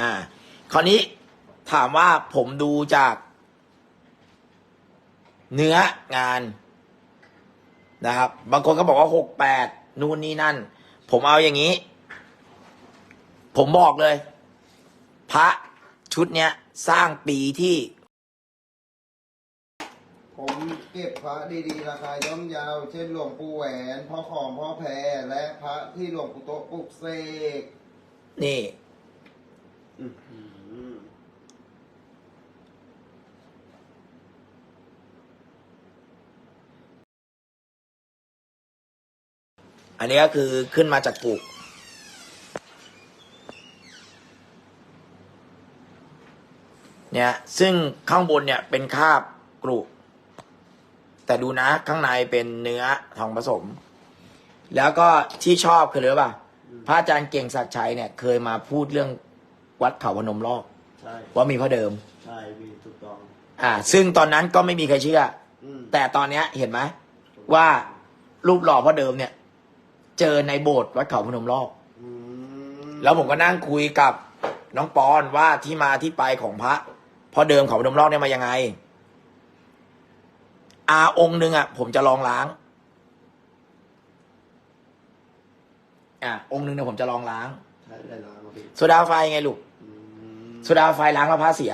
อ่า คราวนี้ถามว่าผมดูจาก เนื้องานนะครับ บางคนก็บอกว่าหกแปดนู่นนี่นั่น ผมเอาอย่างนี้ ผมบอกเลย พระชุดเนี้ย สร้างปีที่ ผมเก็บพระดีๆ ราคาย่อมเยาว เช่นหลวงปู่แหวนพ่อของพ่อแพรและพระที่หลวงปู่โตะปลุกเสกนี่ อันนี้ก็คือขึ้นมาจากปลูก เนี่ย ซึ่งข้างบนเนี่ยเป็นคาบกรุ แต่ดูนะข้างในเป็นเนื้อทองผสม แล้วก็ที่ชอบคือเรือป่ะพระอาจารย์เก่งศักดิ์ชัยเนี่ย เคยมาพูดเรื่อง วัดเขาพนมลอกใช่ว่ามีพระเดิม ใช่มีถูกต้อง อ่า ซึ่งตอนนั้นก็ไม่มีใครเชื่อ อืมแต่ตอนเนี้ยเห็นไหมว่ารูปหล่อพ่อเดิมเนี่ย เจอในโบสถ์วัดเขาพนมลอก อืมแล้วผมก็นั่งคุยกับน้องปอนว่าที่มาที่ไปของพระพ่อเดิมเขาพนมลอกเนี่ยมายังไง อาองค์หนึ่งอะ ผมจะลองล้าง อะองค์หนึ่งเนี่ยผมจะลองล้าง ใช่ได้แล้วครับพี่โซดาไฟไงลูกอืม โซดาไฟล้างแล้วพระเสีย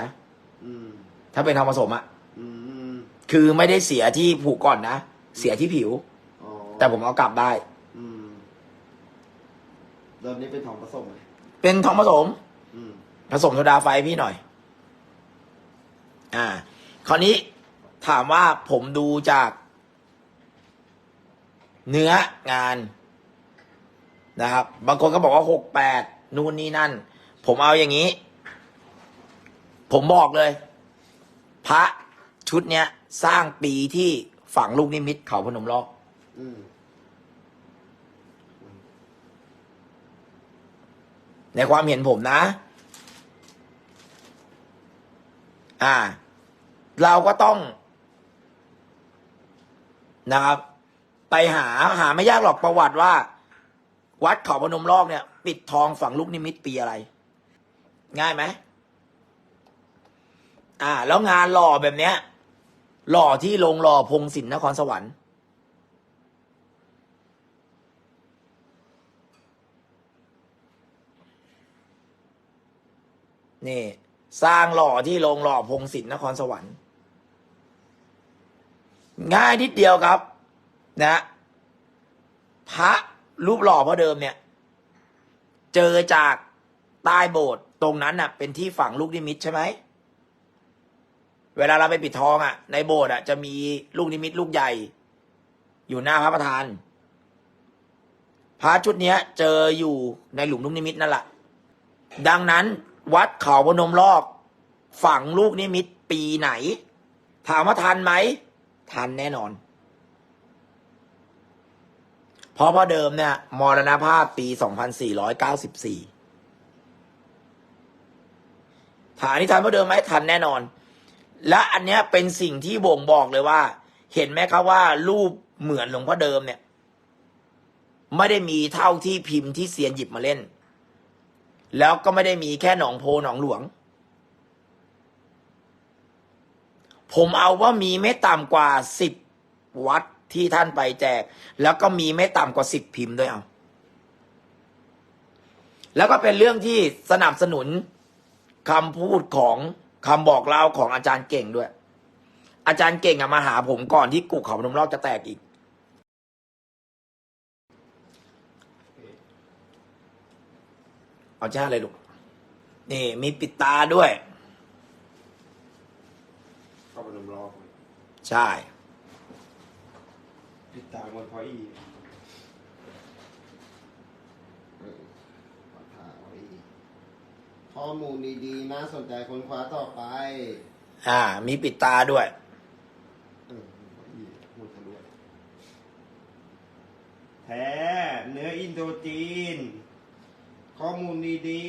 อืมถ้าเป็นทองผสมอะอืมคือไม่ได้เสียที่ผูกก่อนนะ เสียที่ผิว อ๋อแต่ผมเอากลับได้ อืมตอนนี้เป็นทองผสมไหมเป็นทองผสม อืมผสมโซดาไฟพี่หน่อย อ่า คราวนี้ถามว่าผมดูจาก เนื้องานนะครับ บางคนก็บอกว่าหกแปดนู่นนี่นั่น ผมเอาอย่างนี้ ผมบอกเลย พระชุดเนี้ย สร้างปีที่ฝังลูกนิมิตเขาพนมลอกอืมในความเห็นผมนะ อ่า เราก็ต้องนะครับ ไปหาหาไม่ยากหรอกประวัติว่า วัดเขาพนมลอกเนี่ย ปิดทองฝังลูกนิมิตปีอะไร ง่ายไหม อ่า แล้วงานหล่อแบบเนี้ย หล่อที่โรงหล่อพงศิลป์นครสวรรค์นี่ สร้างหล่อที่โรงหล่อพงศิลป์นครสวรรค์ ง่ายนิดเดียวครับ นะ พระรูปหล่อพระเดิมเนี่ย เจอจากใต้โบสถ์ตรงนั้นน่ะ เป็นที่ฝังลูกนิมิตใช่ไหม เวลาเราไปปิดทองอะ ในโบสถ์อะจะมีลูกนิมิตลูกใหญ่ อยู่หน้าพระประธาน พระชุดเนี้ย เจออยู่ในหลุมลูกนิมิตนั่นแหละดังนั้น วัดเขาพนมลอก ฝังลูกนิมิตปีไหน ถามว่าทันไหมทันแน่นอนเพราะพ่อเดิมเนี่ยมรณภาพปี 2494 ถามนี่ทันพ่อเดิมไหมทันแน่นอน และอันเนี้ยเป็นสิ่งที่บ่งบอกเลยว่า เห็นไหมครับว่า รูปเหมือนหลวงพ่อเดิมเนี่ย ไม่ได้มีเท่าที่พิมพ์ที่เซียนหยิบมาเล่น แล้วก็ไม่ได้มีแค่หนองโพหนองหลวง ผมเอาว่ามีไม่ต่ำกว่าสิบวัดที่ท่านไปแจก แล้วก็มีไม่ต่ำกว่าสิบพิมพ์ด้วยเอาแล้วก็เป็นเรื่องที่สนับสนุนคำพูดของ คำบอกเล่าของอาจารย์เก่งด้วย อาจารย์เก่งอะมาหาผมก่อนที่กุกเขาพนมรอบจะแตกอีก เอาจ้าเลยลูก นี่ มีปิดตาด้วยเข้าไปนมรอบเลยใช่ติดตามวันพออีเออขอถามไว้อีก ข้อมูลดีๆน่าสนใจค้นคว้าต่อไปอ่า มีปิดตาด้วย เออพออีหมดด้วยแท้เนื้ออินโดจีน ข้อมูลดี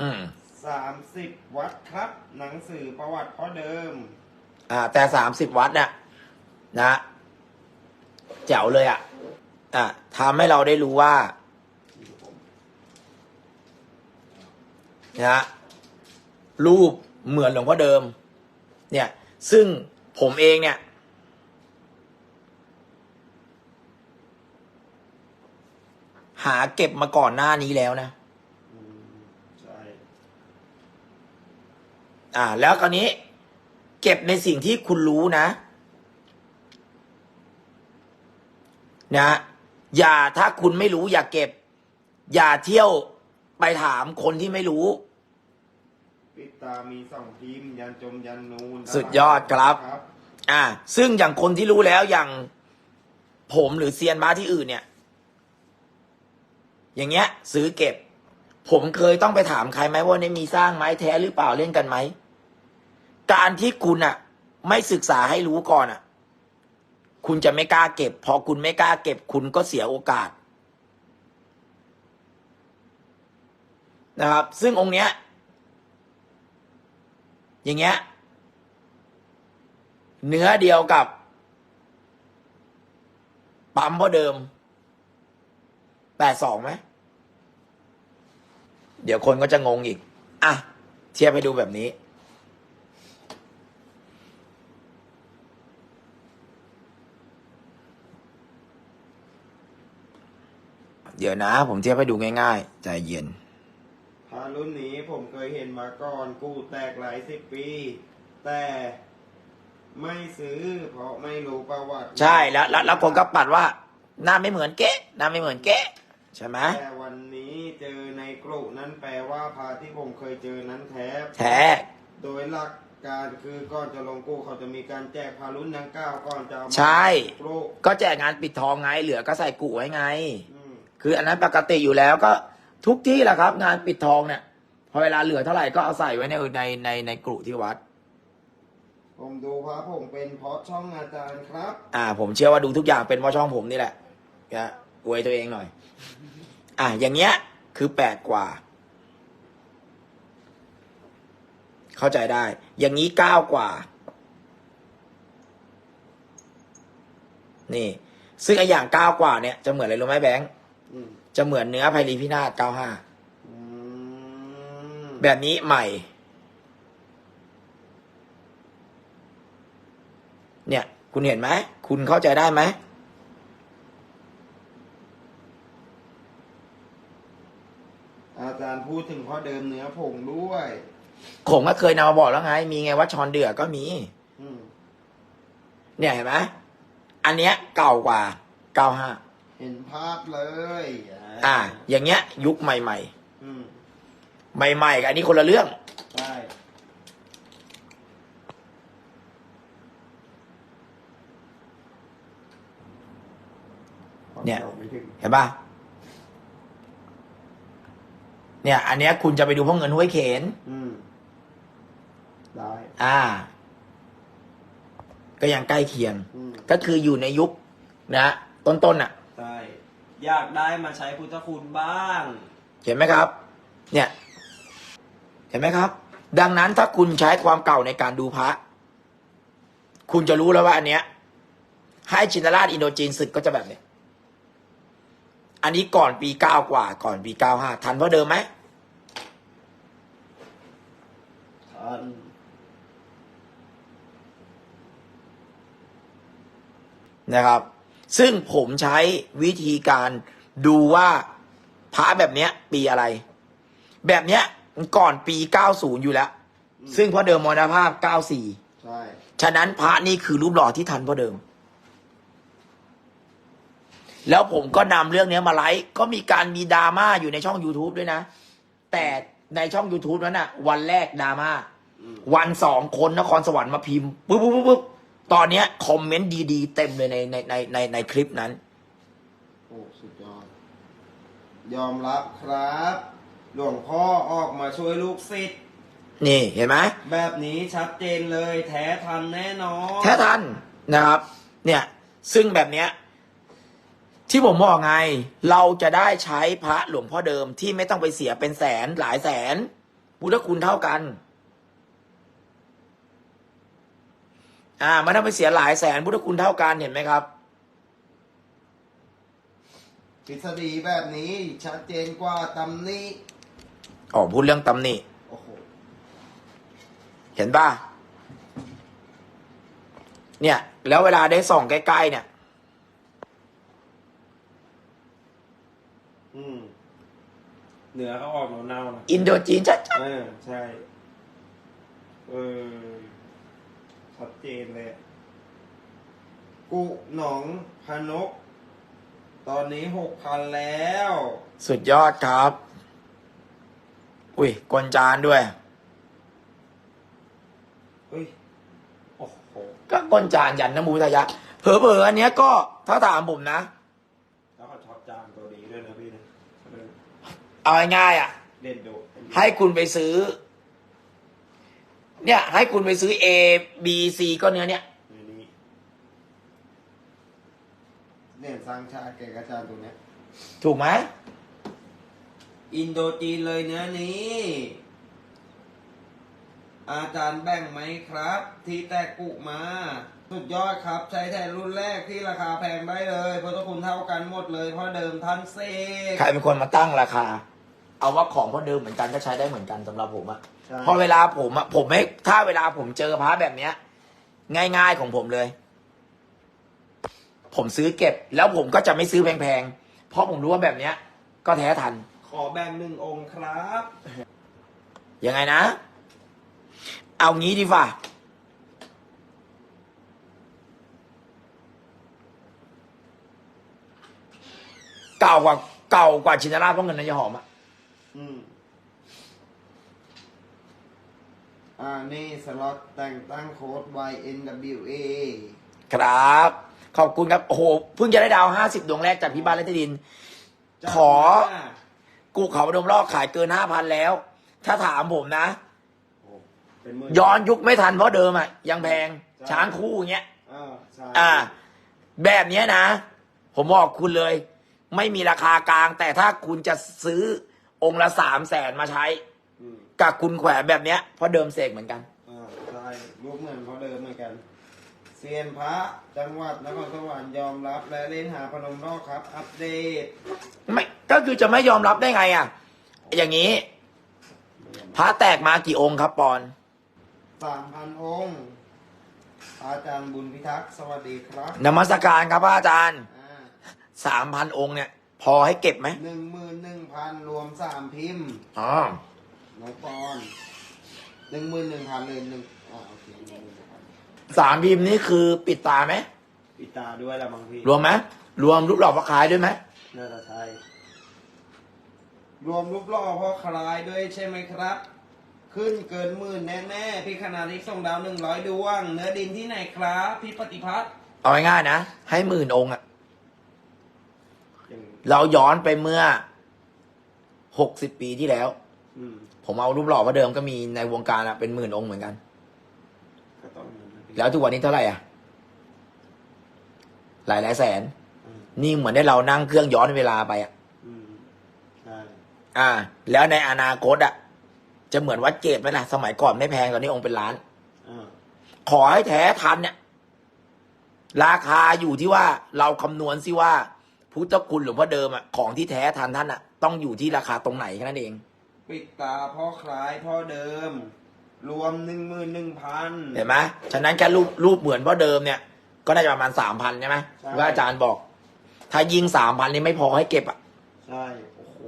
อืม ๆสามสิบวัดครับ หนังสือประวัติพ่อเดิม อ่า แต่สามสิบวัดเนี่ยนะแจ๋วเลยอะอ่าทำให้เราได้รู้ว่า นะฮะรูปเหมือนหลวงพ่อเดิม เนี่ย ซึ่งผมเองเนี่ย หาเก็บมาก่อนหน้านี้แล้วนะ อ่า แล้วคราวนี้ เก็บในสิ่งที่คุณรู้นะนะอย่าถ้าคุณไม่รู้อย่าเก็บ อย่าเที่ยว ไปถามคนที่ไม่รู้ ปิดตามีสองพิมพ์ยันจมยันนูนสุดยอดครับครับ อ่า ซึ่งอย่างคนที่รู้แล้วอย่างผมหรือเซียนบ้าที่อื่นเนี่ย อย่างเงี้ย ซื้อเก็บ ผมเคยต้องไปถามใครไหมว่าเนี่ยมีสร้างไม้แท้หรือเปล่าเล่นกันไหม การที่คุณอะไม่ศึกษาให้รู้ก่อนอะคุณจะไม่กล้าเก็บ พอคุณไม่กล้าเก็บ คุณก็เสียโอกาส นะครับ ซึ่งองค์เนี้ย อย่างเงี้ย เนื้อเดียวกับ ปั๊มพ่อเดิมแปดสองไหม เดี๋ยวคนก็จะงงอีก อะ เทียบไปดูแบบนี้ เดี๋ยวนะ ผมเทียบให้ดูง่ายๆ ใจเย็น พารุ่นนี้ผมเคยเห็นมาก่อนกู้แตกหลายสิบปี แต่ไม่ซื้อเพราะไม่รู้ประวัติใช่แล้วแล้วแล้วคนก็ปัดว่า หน้าไม่เหมือนเก๊ะหน้าไม่เหมือนเก๊ะใช่ไหมแต่วันนี้เจอในกลุ่นั้นแปลว่าพาที่ผมเคยเจอนั้นแท้แท้โดยหลักการคือก่อนจะลงกู้เขาจะมีการแจกพารุ่นดังกล่าวก่อนจะเอามาใช่ กลูกก็แจกงานปิดทองไงเหลือก็ใส่กุไว้ไง อืม คืออันนั้นปกติอยู่แล้วก็ ทุกที่แหละครับ งานปิดทองเนี่ย พอเวลาเหลือเท่าไหร่ก็เอาใส่ไว้ในในในในกรุที่วัด ผมดูพระผมเป็นเพราะช่องอาจารย์ครับ อ่า ผมเชื่อว่าดูทุกอย่างเป็นเพราะช่องผมนี่แหละนะอวยตัวเองหน่อย อ่าอย่างเงี้ย คือแปดกว่า เข้าใจได้ อย่างนี้เก้ากว่า นี่ ซึ่งไออย่างเก้ากว่าเนี่ยจะเหมือนอะไรรู้ไหมแบงค์ อืม จะเหมือนเนื้อไพลีพินาศเก้าห้าอืมแบบนี้ใหม่ เนี่ย คุณเห็นไหม คุณเข้าใจได้ไหมอาจารย์พูดถึงข้อเดิมเนื้อผงด้วยผมก็เคยนำมาบอกแล้วไง มีไงว่าชอนเดือก็มีอืมเนี่ยเห็นไหมอันเนี้ยเก่ากว่าเก้าห้า เห็นภาพเลยอ่า อย่างเงี้ย ยุคใหม่อืมๆ ใหม่ๆกับอันนี้คนละเรื่อง ใช่เนี่ย ความไม่ถึงเห็นปะเนี่ย อันเนี้ยคุณจะไปดูพวกเงินห้วยเขน อืมได้อ่า ก็ยังใกล้เคียง อืมก็คืออยู่ในยุคนะต้นๆอะใช่ อยากได้มาใช้พุทธคุณบ้าง เห็นไหมครับ เนี่ย เห็นไหมครับ ดังนั้นถ้าคุณใช้ความเก่าในการดูพระ คุณจะรู้แล้วว่าอันเนี้ย ให้จินตราชอินโดจีนศึกก็จะแบบเนี้ยอันนี้ก่อนปีเก้ากว่า ก่อนปีเก้าห้าทันเพราะเดิมไหมทันนะครับ ซึ่งผมใช้วิธีการดูว่าพระแบบเนี้ย ปีอะไร แบบเนี้ยมันก่อนปีเก้าศูนย์อยู่แล้ว ซึ่งพระเดิมมรณภาพเก้าสี่ใช่ ฉะนั้นพระนี่คือรูปหล่อที่ทันพระเดิม แล้วผมก็นำเรื่องนี้มาไลฟ์ก็มีการมีดราม่าอยู่ในช่อง YouTube ด้วยนะ แต่ในช่อง YouTube นั้นน่ะ วันแรกดราม่าอืมวันสองคนนครสวรรค์มาพิมพ์ปุ๊บปุ๊บปุ๊บปุ๊บ ตอนเนี้ยคอมเมนต์ดีๆ เต็มเลยในในในในในคลิปนั้น โอ้สุดยอด ยอมรับครับ หลวงพ่อออกมาช่วยลูกศิษย์นี่เห็นไหมแบบนี้ชัดเจนเลยแท้ทันแน่นอนแท้ทันนะครับ เนี่ย ซึ่งแบบเนี้ย ที่ผมบอกไง เราจะได้ใช้พระหลวงพ่อเดิมที่ไม่ต้องไปเสียเป็นแสนหลายแสนพุทธคุณเท่ากัน อ่าไม่ต้องไปเสียหลายแสนพุทธคุณเท่ากันเห็นไหมครับทฤษฎีแบบนี้ชัดเจนกว่าตำหนี้อ๋อพูดเรื่องตำหนิโอ้โหเห็นป่ะเนี่ย แล้วเวลาได้ส่องใกล้ๆเนี่ย อืมเหนือเขาออกเน่าๆนะอินโดจีนชัดเออใช่ เออ ชัดเจนเลย กุหนองพนก ตอนนี้หกพันแล้วๆสุดยอดครับ อุ้ยกวนจานด้วย เฮ้ย โอ้โห ก็กวนจานยันนมูทะยะ เผลอๆอันเนี้ยก็ถ้าถามผมนะ แล้วก็ช็อตจานตัวนี้ด้วยนะพี่นะ เออเอาง่ายๆอะเด่นโดดให้คุณไปซื้อ เนี่ย ให้คุณไปซื้อ A B C ก็เนื้อเนี่ยในนี้เนี่ยสร้างชาติแกกระจานตรงเนี้ย ถูกไหมอินโดจีนเลยเนื้อนี้ อาจารย์แบ่งไหมครับ ที่แตกกุมา สุดยอดครับ ใช้แทนรุ่นแรกที่ราคาแพงได้เลยพุทธคุณเท่ากันหมดเลย เพราะเดิมท่านเซกใครเป็นคนมาตั้งราคา เอาว่าของพ่อเดิมเหมือนกันก็ใช้ได้เหมือนกันสำหรับผมอะใช่เพราะเวลาผมอะผมไม่ถ้าเวลาผมเจอพระแบบเนี้ย ง่ายๆของผมเลย ผมซื้อเก็บ แล้วผมก็จะไม่ซื้อแพงๆ เพราะผมรู้ว่าแบบเนี้ย ก็แท้ทัน ขอแบ่งหนึ่งองค์ครับ ยังไงนะ เอางี้ดีฝ่า เก่ากว่าเก่ากว่าชินราชเพราะเงินนายหอมอะ อืม อ่านี่สล็อตแต่งตั้งโค้ด YNWA ครับ ขอบคุณครับ โอ้โห เพิ่งจะได้ดาวห้าสิบดวงแรกจากพี่บ้านและที่ดินจัดขอมากูเขาพนมรอบขายเกินห้าพันแล้ว ถ้าถามผมนะ โอ้เป็นหมื่นย้อนยุคไม่ทันเพราะเดิมอะ ยังแพง ช้างคู่อย่างเงี้ย อ่าใช่อ่า แบบเนี้ยนะ ผมบอกคุณเลย ไม่มีราคากลาง แต่ถ้าคุณจะซื้อองค์ละสามแสนมาใช้อืม กับคุณแขวนแบบเนี้ยเพราะเดิมเสกเหมือนกันอ่าใช่รูปเหมือนเขาเดิมเหมือนกันเซียนพระจังหวัดนครสวรรค์ยอมรับและเล่นหาพนมรอกครับ อัปเดตไม่ก็คือจะไม่ยอมรับได้ไงอะ อย่างนี้ พระแตกมากี่องค์ครับปอนสามพันองค์อาจารย์บุญพิทักษ์สวัสดีครับนมัสการครับพระอาจารย์อ่าสามพันองค์เนี่ย พอให้เก็บไหมหนึ่งหมื่นหนึ่งพันรวมสามพิมพ์ อ๋อ น้องปอนหนึ่งหมื่นหนึ่งพันเลยหนึ่งอ่าโอเคหนึ่งหมื่นหนึ่งพันสามพิมพ์นี่คือปิดตาไหมปิดตาด้วยละบางพี่รวมไหมรวมรูปหล่อพระคล้ายด้วยไหมน่าจะใช่รวมรูปหล่อพ่อคลายด้วยใช่ไหมครับ ขึ้นเกินหมื่นแน่ๆพี่ขนาดที่ส่งดาวหนึ่งร้อยดวง เนื้อดินที่ไหนครับพี่ปฏิพัฒน์เอาง่ายๆนะ ให้หมื่นองค์อะยังเราย้อนไปเมื่อหกสิบปีที่แล้ว อืม ผมเอารูปหล่อพระเดิมก็มีในวงการอะเป็นหมื่นองค์เหมือนกัน ก็ต้องอย่างนั้นนะพี่แล้วทุกวันนี้เท่าไหร่อะหลายหลายๆแสน อืมนี่เหมือนได้เรานั่งเครื่องย้อนเวลาไปอะอืมใช่อ่า แล้วในอนาคตอะจะเหมือนวัดเกตไหมล่ะ สมัยก่อนไม่แพงตอนนี้องค์เป็นล้าน อ่าขอให้แท้ทันเนี่ย ราคาอยู่ที่ว่าเราคำนวณสิว่า พุทธคุณหลวงพ่อเดิมอะของที่แท้ทันท่านอะต้องอยู่ที่ราคาตรงไหนแค่นั้นเอง ปิดตาพ่อคลายพ่อเดิม รวมหนึ่งหมื่นหนึ่งพัน เห็นไหมฉะนั้นแค่รูปรูปเหมือนพ่อเดิมเนี่ย ก็น่าจะประมาณสามพันใช่ไหมใช่ ว่าอาจารย์บอก ถ้ายิงสามพันนี่ไม่พอให้เก็บอะใช่ โอ้โห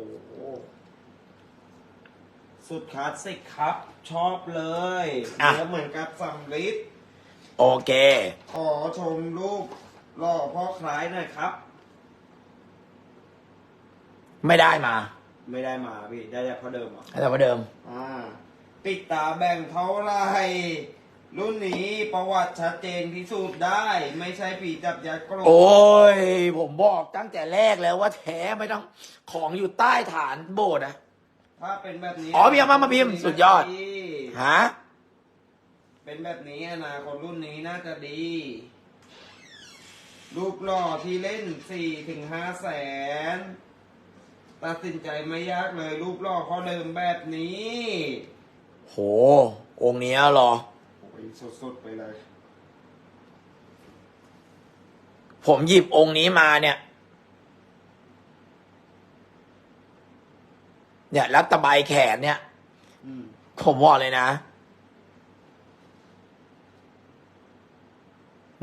สุดคลาสสิกครับ ชอบเลยเนื้อเหมือนกับสำลิดโอเค ขอชมรูปหล่อพ่อคล้ายหน่อยครับ ไม่ได้มา ไม่ได้มาพี่ได้แต่พ่อเดิมเหรอะแต่พ่อเดิม อ่าปิดตาแบ่งเท่าไหรรุ่นนี้ประวัติชัดเจนพิสูจน์ได้ ไม่ใช่ผีจับยัดกรโอ้ย ผมบอกตั้งแต่แรกแล้วว่าแท้ไม่ต้องของอยู่ใต้ฐานโบสถ์อะ ถ้าเป็นแบบนี้อ๋อพี่เอามามาพิมพ์สุดยอด ฮะ เป็นแบบนี้อนาคตรุ่นนี้น่าจะดี รูปหล่อที่เล่นสี่ถึงห้าแสน ตัดสินใจไม่ยากเลยรูปหล่อเขาเดิมแบบนี้โห องค์เนี้ยเหรอ โอ้ยสุดๆไปเลย ผมหยิบองค์นี้มาเนี่ย เนี่ยแล้วตะไบแขนเนี่ย อืมผมบอกเลยนะ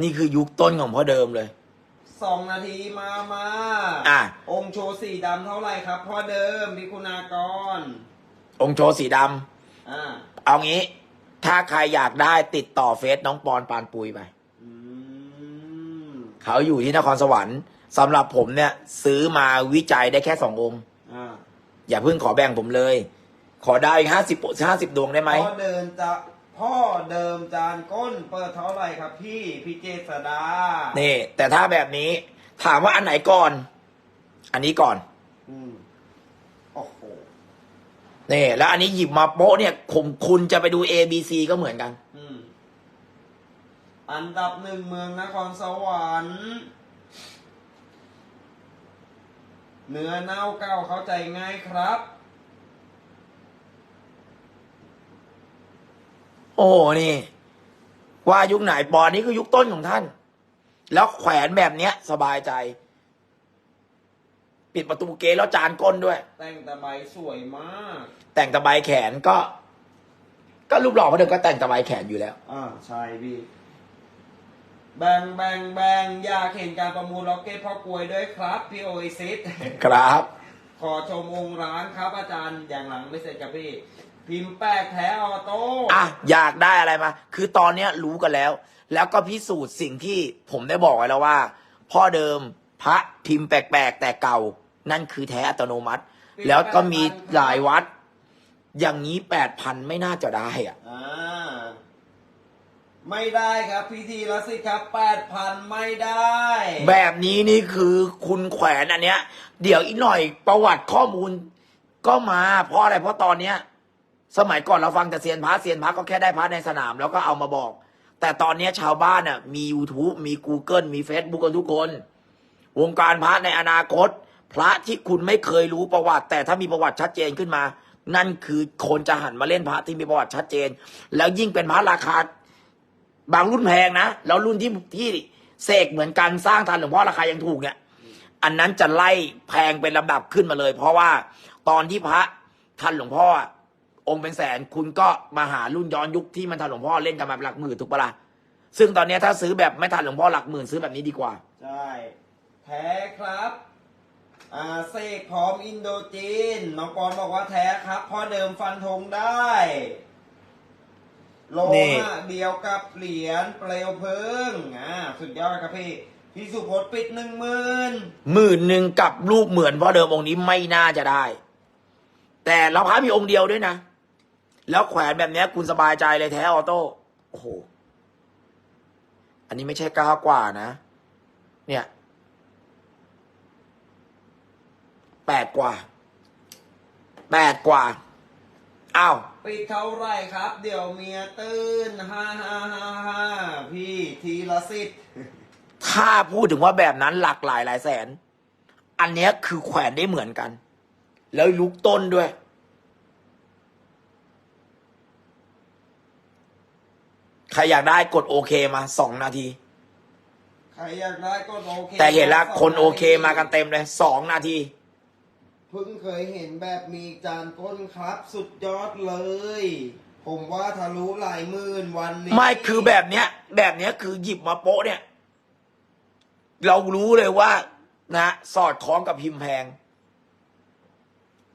นี่คือยุคต้นของพ่อเดิมเลย สองนาทีมามาอะ องค์โชว์สีดำเท่าไหร่ครับพ่อเดิมพิคุณากรองค์โชว์สีดำอ่าเอางี้ ถ้าใครอยากได้ติดต่อเฟซน้องปอนปานปุยไป อืมเขาอยู่ที่นครสวรรค์สำหรับผมเนี่ย ซื้อมาวิจัยได้แค่สององค์ อ่าอย่าเพิ่งขอแบ่งผมเลย ขอได้ห้าสิบห้าสิบดวงได้ไหมพ่อเดินจะ พ่อเดิมจานก้นเปิดเท่าไหร่ครับพี่พี่เจษดา นี่ แต่ถ้าแบบนี้ ถามว่าอันไหนก่อน อันนี้ก่อน อืมโอ้โหนี่แล้วอันนี้หยิบมาโป๊ะเนี่ยผมคุณจะไปดู A B C ก็เหมือนกัน อืม อันดับหนึ่งเมืองนครสวรรค์ เนื้อเน่าเก้าเข้าใจง่ายครับ โอ้โหนี่ ว่ายุคไหนปอนนี่คือยุคต้นของท่าน แล้วแขวนแบบเนี้ย สบายใจ ปิดประตูเกแล้วจานก้นด้วย แต่งตะไบสวยมาก แต่งตะไบแขนก็ ก็รูปหล่อพระเดิมก็แต่งตะไบแขนอยู่แล้ว อ่าใช่พี่แบงแบงแบงอยากเห็นการประมูลล็อกเก็ตพ่อกลวยด้วยครับพี่โอเอซิสครับ ขอชมองค์ร้านครับอาจารย์อย่างหลังไม่เสร็จครับพี่ พิมพ์แป้กแท้ออโต้อะอยากได้อะไรมา คือตอนเนี้ยรู้กันแล้ว แล้วก็พิสูจน์สิ่งที่ผมได้บอกไว้แล้วว่า พ่อเดิมพระพิมพ์แปลกๆแต่เก่า นั่นคือแท้อัตโนมัติ แล้วก็มีหลายวัด อย่างนี้แปดพันไม่น่าจะได้อะ อ่าไม่ได้ครับพิธีละสิครับแปดพันไม่ได้ แบบนี้นี่คือคุณแขวนอันเนี้ย เดี๋ยวอีกหน่อยประวัติข้อมูลก็มาเพราะอะไรเพราะตอนเนี้ย สมัยก่อนเราฟังแต่เซียนพระเซียนพระก็แค่ได้พระในสนามแล้วก็เอามาบอก แต่ตอนนี้ชาวบ้านน่ะมี YouTube มี Google มี Facebook กันทุกคน วงการพระในอนาคต พระที่คุณไม่เคยรู้ประวัติ แต่ถ้ามีประวัติชัดเจนขึ้นมา นั่นคือคนจะหันมาเล่นพระที่มีประวัติชัดเจน แล้วยิ่งเป็นพระราคาบางรุ่นแพงนะแล้วรุ่นที่ที่เสกเหมือนกันสร้างทันหลวงพ่อราคายังถูกเนี่ยอันนั้นจะไล่แพงเป็นลำดับขึ้นมาเลย เพราะว่าตอนที่พระทันหลวงพ่อ อะองค์เป็นแสนคุณก็มาหารุ่นย้อนยุคที่มันทันหลวงพ่อเล่นกันมาหลักหมื่นถูกปะล่ะซึ่งตอนเนี้ยถ้าซื้อแบบไม่ทันหลวงพ่อหลักหมื่นซื้อแบบนี้ดีกว่า ใช่แท้ครับอ่าเสกพร้อมอินโดจีนน้องปอนบอกว่าแท้ครับเพราะเดิมฟันธงได้โลนี่ หะเดียวกับเหรียญเปลวเพลิงอ่าสุดยอดครับพี่พี่สุพจน์ปิดหนึ่งหมื่นหมื่นหนึ่งกับรูปเหมือนพ่อเดิมองค์นี้ไม่น่าจะได้ แต่เราพระมีองค์เดียวด้วยนะ แล้วแขวนแบบเนี้ยคุณสบายใจเลยแท้ออโต้โอ้โห อันนี้ไม่ใช่เก้ากว่านะ เนี่ยแปดกว่า แปดกว่า อ้าว ปิดเท่าไหรครับ เดี๋ยวเมียตื่นฮ่าฮ่าฮ่าฮ่าพี่ทีละสิทธิ์ถ้าพูดถึงว่าแบบนั้นหลักหลายหลายแสน อันเนี้ยคือแขวนได้เหมือนกัน แล้วลุกต้นด้วย ใครอยากได้กดโอเคมาสองนาที ใครอยากได้ก็โอเคแต่เห็นแล้วสงคนโอเคทีมากันเต็มเลยสองนาที เพิ่งเคยเห็นแบบมีจานก้นครับสุดยอดเลย ผมว่าทะลุหลายหมื่นวันนี้ไม่คือแบบเนี้ย แบบเนี้ยคือหยิบมาโป๊ะเนี่ย เรารู้เลยว่า นะสอดคล้องกับพิมพ์แพง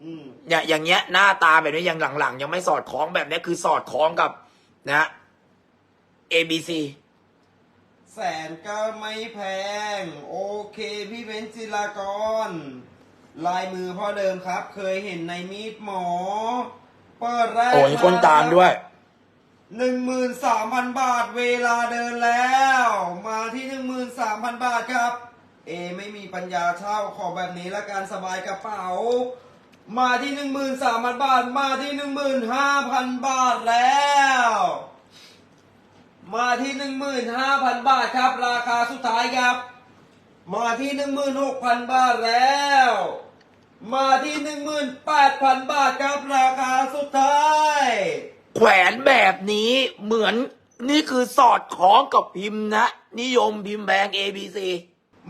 อืมเนี่ยอย่างเงี้ยหน้าตาแบบนี้ยังหลังๆ ยังไม่สอดคล้องแบบเนี้ยคือสอดคล้องกับ นะ A B C แสนก็ไม่แพง โอเคพี่เบนซ์จิลากร ลายมือพ่อเดิมครับ เคยเห็นในมีดหมอ เปิดแรกโอ้ยคนตามด้วยหนึ่งหมื่นสามพันบาทเวลาเดินแล้ว มาที่หนึ่งหมื่นสามพันบาทครับ เอไม่มีปัญญาเช่าขอแบบนี้ละกันสบายกระเป๋า มาที่หนึ่งหมื่นสามพันบาท มาที่หนึ่งหมื่นห้าพันบาทแล้ว มาที่หนึ่งหมื่นห้าพันบาทครับ ราคาสุดท้ายครับ มาที่หนึ่งหมื่นหกพันบาทแล้ว มาที่หนึ่งหมื่นแปดพันบาทครับ ราคาสุดท้าย แขวนแบบนี้เหมือนนี่คือสอดคล้องกับพิมพ์นะ นิยมพิมพ์แบง A B C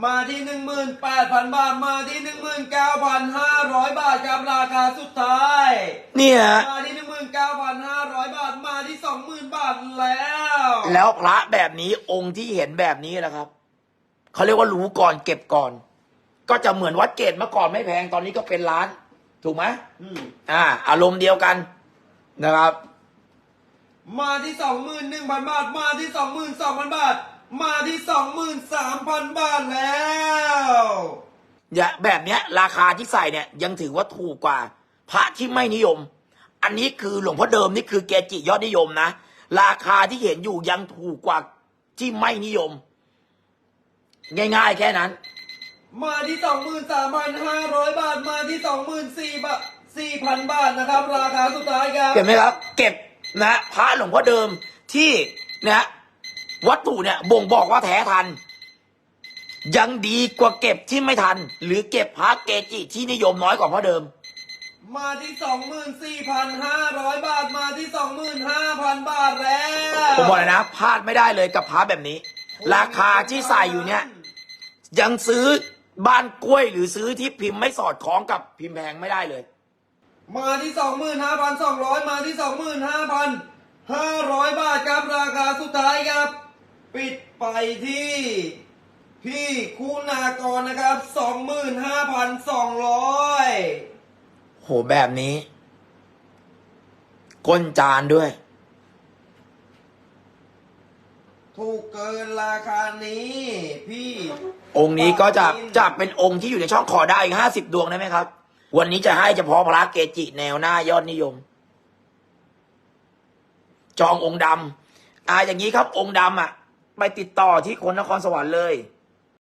มาที่หนึ่งหมื่นแปดพันบาท มาที่หนึ่งหมื่นเก้าพันห้าร้อยบาทครับราคาสุดท้าย เนี่ย มาที่หนึ่งหมื่นเก้าพันห้าร้อยบาท มาที่สองหมื่นบาทแล้ว แล้วพระแบบนี้องค์ที่เห็นแบบนี้นะครับ เขาเรียกว่ารู้ก่อนเก็บก่อน ก็จะเหมือนวัดเกตเมื่อก่อนไม่แพงตอนนี้ก็เป็นล้าน ถูกไหมอืม อ่า อารมณ์เดียวกันนะครับ มาที่สองหมื่นหนึ่งพันบาท มาที่สองหมื่นสองพันบาท มาที่สองหมื่นสามพันบาทแล้วอย่าแบบเนี้ย ราคาที่ใส่เนี่ยยังถือว่าถูกกว่า พระที่ไม่นิยม อันนี้คือหลวงพ่อเดิมนี่คือเกจิยอดนิยมนะราคาที่เห็นอยู่ยังถูกกว่าที่ไม่นิยม ง่ายๆ แค่นั้น มาที่สองหมื่นสามพันห้าร้อยบาทมาที่สองหมื่นสี่บาทสี่พันบาทนะครับ ราคาสุดท้ายครับเห็นไหมครับ เก็บนะพระหลวงพ่อเดิมที่นะ วัตถุเนี่ยบ่งบอกว่าแท้ทัน ยังดีกว่าเก็บที่ไม่ทัน หรือเก็บพระเกจิที่นิยมน้อยกว่าพ่อเดิม มาที่สองหมื่นสี่พันห้าร้อยบาทมาที่สองหมื่นห้าพันบาทแล้วผมบอกเลยนะพลาดไม่ได้เลยกับพระแบบนี้ ราคาที่ใส่อยู่เนี่ย ยังซื้อบ้านกล้วยหรือซื้อที่พิมพ์ไม่สอดคล้องกับพิมพ์แพงไม่ได้เลย มาที่สองหมื่นห้าพันสองร้อยมาที่สองหมื่นห้าพันห้าร้อยบาทครับราคาสุดท้ายครับ ปิดไปที่พี่คุณากรนะครับสองหมื่นห้าพันสองร้อยโหแบบนี้ ก้นจานด้วย ถูกเกินราคานี้ พี่องค์นี้ก็จะจะเป็นองค์ที่อยู่ในช่องขอได้อีกห้าสิบดวงได้ไหมครับ วันนี้จะให้เฉพาะพระเกจิแนวหน้ายอดนิยม จององค์ดำอ่าอย่างนี้ครับองค์ดำอะ ไปติดต่อที่คนนครสวรรค์เลย